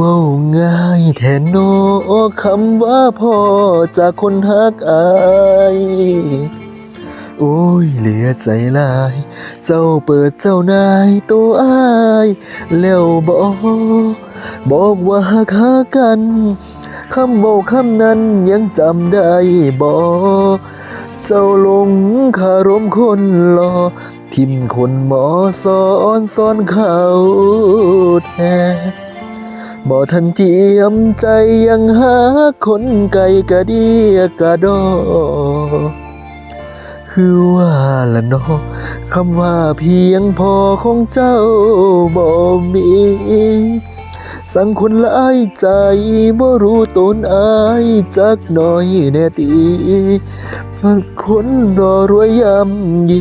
เว้าง่ายแทนโนคำว่าพ่อจากคนฮักอายโอ้ยเหลือใจลาย เจ้าเปิดเจ้านายตัวอายแล้วบอกบอกว่าหักหากันคำบอกคำนั้นยังจำได้บอกเจ้าลงคารมคนรอทิมคนหมอสอนสอนเขาแท้ บ่ทันเจียมใจยังหาคนไกลกะเดียกะดอ คือว่าละนาะคำว่าเพียงพอของเจ้าบ่มี สั่งคนหลายใจบ่รู้ตนอายจักหน่อยแน่ตีคนรอรวยยำยี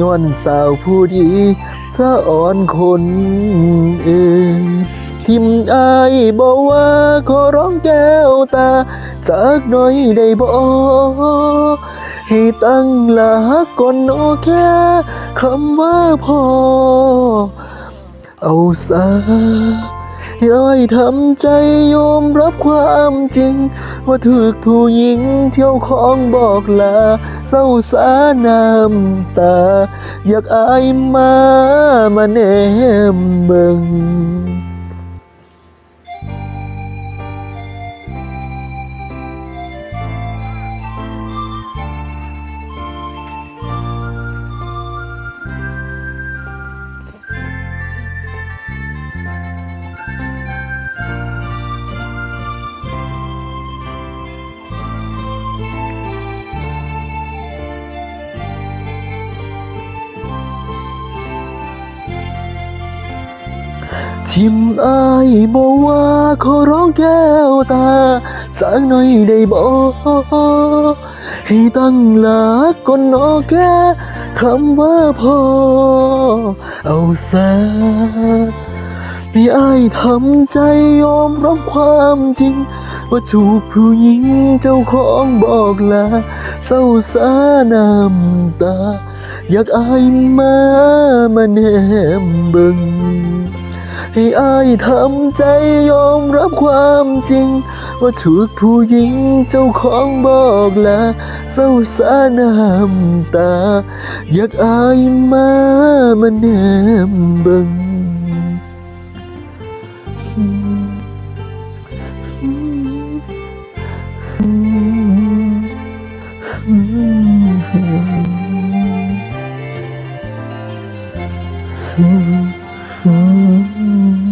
ย้อนสาวผู้ดีสะอ่อนคนอื่น ทิมอายบอกว่าขอร้องแก้วตาจากหน่อยได้บ่ให้ตั้งหลักก่อนโอแค่คำว่าพอ เอาซะให้อยทำใจยอมรับความจริง ว่าถูกผู้หญิงเที่ยวของบอกลา เศร้าสาน้ำตา อยากอายมามาแนมเบิง ทิมอายบอกว่าขอร้องแก้วตาสักหน่อยได้บอกให้ตั้งหลักก่อนนอแค่คำว่าพอ เอาซะให้อายทำใจยอมรับความจริง ว่าถูกผู้หญิงเจ้าของบอกลาเศร้าสาน้ำตา อยากอายมามาแนมเบิง ให้อายทำใจยอมรับความจริง ว่าถูกผู้หญิงเจ้าของบอกลาเศร้าสาน้ำตา อยากอายมามาแนมเบิง Mm-hmm.